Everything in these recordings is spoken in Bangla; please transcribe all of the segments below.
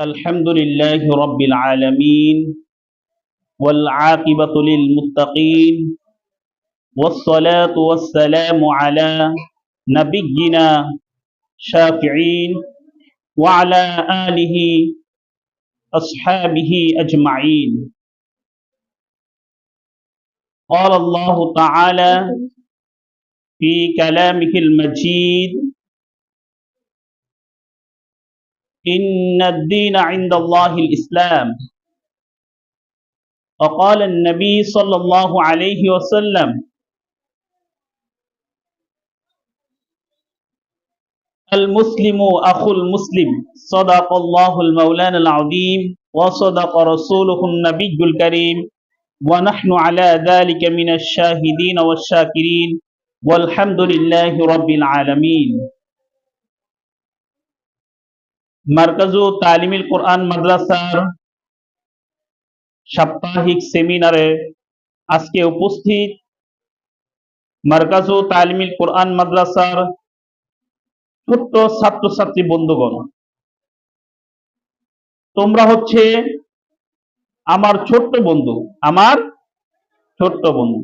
الحمد لله رب العالمين والعاقبة للمتقين والصلاة والسلام على نبينا شافعين وعلى آله أصحابه أجمعين. قال الله تعالى في كلامه المجيد إن الدين عند الله الإسلام. وقال النبي صلى الله عليه وسلم المسلم أخو المسلم. صدق الله المولان العظيم وصدق رسوله النبي الكريم. ونحن على ذلك من الشاهدين والشاكرين. والحمد لله رب العالمين. মার্কাজু তালিমিল কোরআন মাদ্রাসার সাপ্তাহিক সেমিনারে আজকে উপস্থিত মার্কাজু তালিমিল কোরআন মাদ্রাসার ছোট্ট ছাত্রছাত্রী বন্ধুগণ। তোমরা হচ্ছে আমার ছোট্ট বন্ধু, আমার ছোট্ট বন্ধু।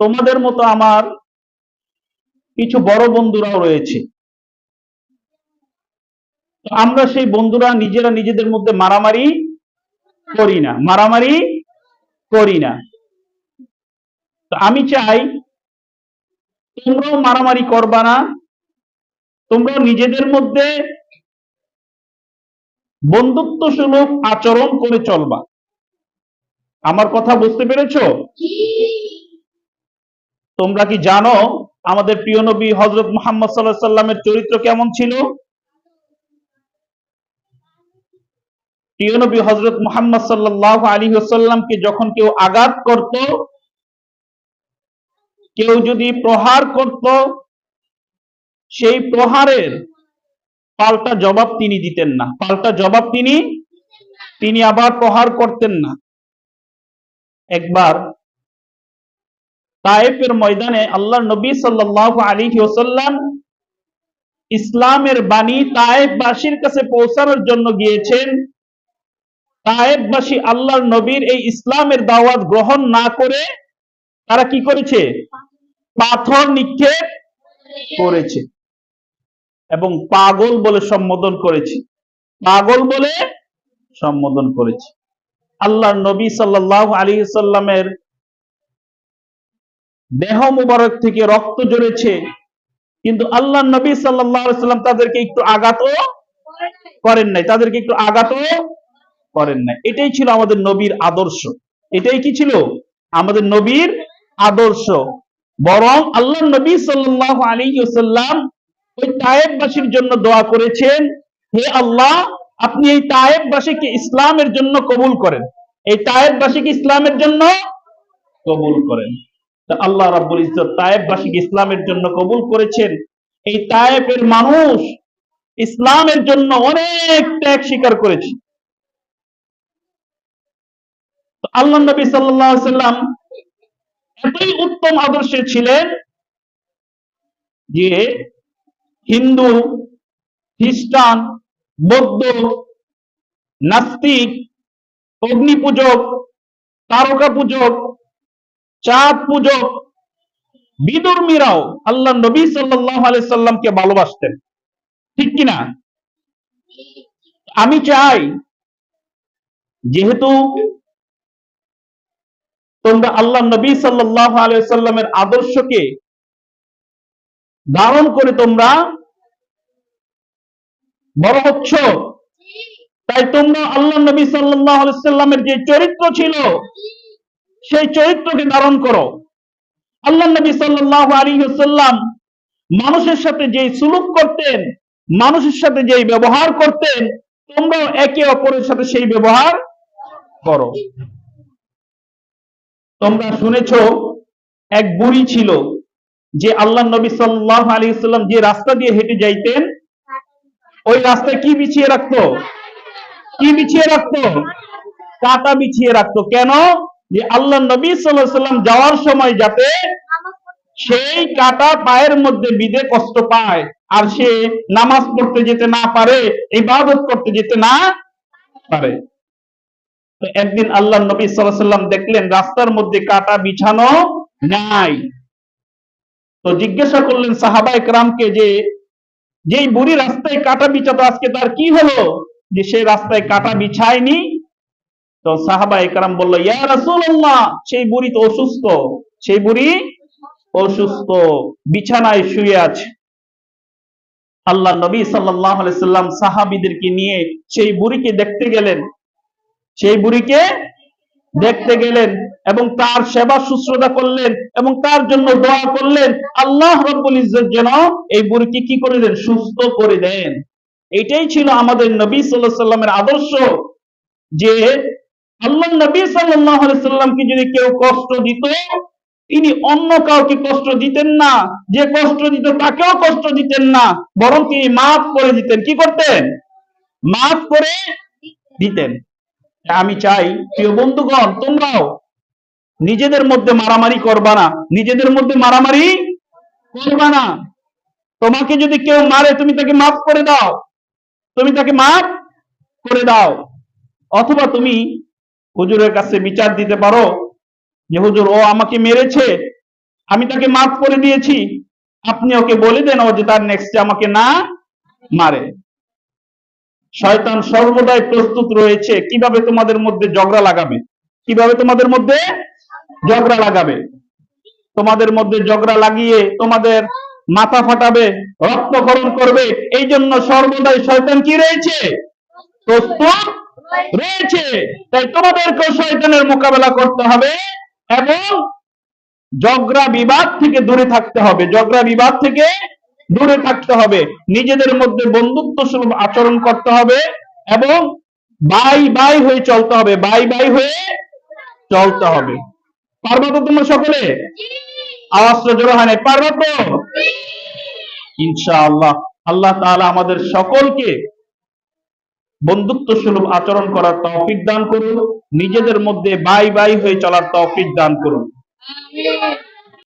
তোমাদের মতো আমার কিছু বড় বন্ধুরাও রয়েছে। আমরা সেই বন্ধুরা নিজেরা নিজেদের মধ্যে মারামারি করি না, মারামারি করি না। আমি চাই তোমরাও মারামারি করবা না তোমরা নিজেদের মধ্যে বন্ধুত্ব সুলভ আচরণ করে চলবা। আমার কথা বুঝতে পেরেছ? তোমরা কি জানো আমাদের প্রিয় নবী হজরত মোহাম্মদ সাল্লাহ সাল্লামের চরিত্র কেমন ছিল? প্রিয় নবী হজরত মোহাম্মদ সাল্লাহ আলী সাল্লামকে যখন কেউ আঘাত করত, কেউ যদি প্রহার করত, সেই প্রহারের পাল্টা জবাব তিনি দিতেন না। পাল্টা জবাব তিনি তিনি আবার প্রহার করতেন না। একবার তায়েফের ময়দানে আল্লাহ নবী সাল্লাহ আলী ওসাল্লাম ইসলামের বাণী তায়েফবাসীর কাছে পৌঁছানোর জন্য গিয়েছেন। তায়েববাসী আল্লাহর নবীর এই ইসলামের দাওয়াত গ্রহণ না করে তারা কি করেছে? পাথর নিক্ষেপ করেছে এবং পাগল বলে সম্বোধন করেছে। পাগল বলে সম্বোধন করেছে। আল্লাহর নবী সাল্লাহ আলী সাল্লামের দেহ মুবারক থেকে রক্ত জড়েছে কিন্তু আল্লাহ নবী সাল্লাহ সাল্লাম তাদেরকে একটু আঘাত করেন নাই। তাদেরকে একটু আঘাত করেন না এটাই ছিল আমাদের নবীর আদর্শ। এটাই কি ছিল? আমাদের নবীর আদর্শ। বরং আল্লাহ নবী সাল্লাহ আলী সাল্লাম ওই তায়েববাসীর জন্য দোয়া করেছেন, হে আল্লাহ, আপনি এই তায়েববাসীকে ইসলামের জন্য কবুল করেন। এই তায়েববাসীকে ইসলামের জন্য কবুল করেন। আল্লাহ রাব্বুল ইজ্জত তায়েববাসীকে ইসলামের জন্য কবুল করেছেন। এই তায়েবের মানুষ ইসলামের জন্য অনেক ত্যাগ স্বীকার করেছে। আল্লাহ নবী সাল্লাম এতই উত্তম আদর্শে ছিলেন যে হিন্দু, খ্রিস্টান, বৌদ্ধ, নাস্তিক অগ্নি পূজক তারকা পূজক চাঁদ পূজক বিদুর্মীরাও আল্লাহ নবী সাল্লাহ আলি সাল্লামকে ভালোবাসতেন। ঠিক কিনা? আমি চাই, যেহেতু তোমরা আল্লাহ নবী সাল্লাহ আলাইসাল্লামের আদর্শকে ধারণ করে তোমরা বড় হচ্ছ। তাই তোমরা আল্লাহ নবী সাল্লাহ আলাইসাল্লামের যে চরিত্র ছিল, সেই চরিত্রকে ধারণ করো। আল্লাহ নবী সাল্লাহ আলী সাল্লাম মানুষের সাথে যে সুলুক করতেন, মানুষের সাথে যে ব্যবহার করতেন, তোমরাও একে অপরের সাথে সেই ব্যবহার করো। তোমরা শুনেছ, এক বুড়ি ছিল যে আল্লাহ নবী সাল্লাহ আলী সাল্লাম যে রাস্তা দিয়ে হেঁটে যাইতেন, ওই রাস্তায় কি বিছিয়ে রাখতো? কি বিছিয়ে রাখতো? কাটা বিছিয়ে রাখতো। কেন? যে আল্লাহ নবী সাল্লাহ সাল্লাম যাওয়ার সময় যাতে সেই কাটা পায়ের মধ্যে বিদে কষ্ট পায়, আর সে নামাজ পড়তে যেতে না পারে, ইবাদত করতে যেতে না পারে। একদিন আল্লাহ নবী সাল্লাম দেখলেন, রাস্তার মধ্যে কাটা বিছানো নাই। তো জিজ্ঞাসা করলেন সাহাবা একরামকে যে, যেই বুড়ি রাস্তায় কাটা বিছাতো আজকে তার কি হলো? যে সে রাস্তায় কাটা বিছায়নি। তো সাহাবা একরাম বলল, ইয়া রাসূলুল্লাহ, সেই বুড়ি তো অসুস্থ। সেই বুড়ি অসুস্থ। বিছানায় শুয়ে আছে। আল্লাহ নবী সাল্লাম সাহাবীদেরকে নিয়ে সেই বুড়িকে দেখতে গেলেন। সেই বুড়িকে দেখতে গেলেন এবং তার সেবা শুশ্রূষা করলেন এবং তার জন্য দোয়া করলেন। আল্লাহ রব্বুল ইজ্জত যেন এই বুড়িকে কি করে দেন? সুস্থ করে দেন। এটাই ছিল আমাদের নবী আলাইহি সাল্লামের আদর্শ যে আল্লাহ নবী আলাইহি সাল্লামকে যদি কেউ কষ্ট দিত তিনি অন্য কাউকে কষ্ট দিতেন না। যে কষ্ট দিত তাকেও কষ্ট দিতেন না, বরং তিনি মাফ করে দিতেন। কি করতেন? মাফ করে দিতেন। আমি চাই, প্রিয় বন্ধুগণ, তোমরাও নিজেদের মধ্যে মারামারি করবা না। নিজেদের মধ্যে মারামারি করবা না। তোমাকে যদি কেউ মারে, তুমি তাকে মাফ করে দাও। তুমি তাকে মাফ করে দাও। অথবা তুমি হুজুরের কাছে বিচার দিতে পারো যে, হুজুর, ও আমাকে মেরেছে, আমি তাকে মাফ করে দিয়েছি। আপনি ওকে বলে দেন ও যে তার নেক্সটে আমাকে না মারে। শয়তান সর্বদাই প্রস্তুত রয়েছে। কীভাবে তোমাদের মধ্যে ঝগড়া লাগাবে? কীভাবে তোমাদের মধ্যে ঝগড়া লাগাবে? তোমাদের মধ্যে ঝগড়া লাগিয়ে তোমাদের মাথা ফাটাবে রক্তকরণ করবে, এই জন্য সর্বদাই শয়তান কি রয়েছে? প্রস্তুত রয়েছে। তাই তোমাদেরকে শয়তানের মোকাবেলা করতে হবে এবং ঝগড়া বিবাদ থেকে দূরে থাকতে হবে। ঝগড়া বিবাদ থেকে দূরে থাকতে হবে। নিজেদের মধ্যে বন্ধুত্ব সুলভ আচরণ করতে হবে এবং বাই বাই হয়ে চলতে হবে। বাই বাই হয়ে চলতে হবে। পারবা তো তোমরা সকলে? আওয়াজটা হয় নাই। পারবা তো? আল্লাহ তাআলা আমাদের সকলকে বন্ধুত্ব সুলভ আচরণ করার তৌফিক দান করুন। নিজেদের মধ্যে বাই বাই হয়ে চলার তৌফিক দান করুন.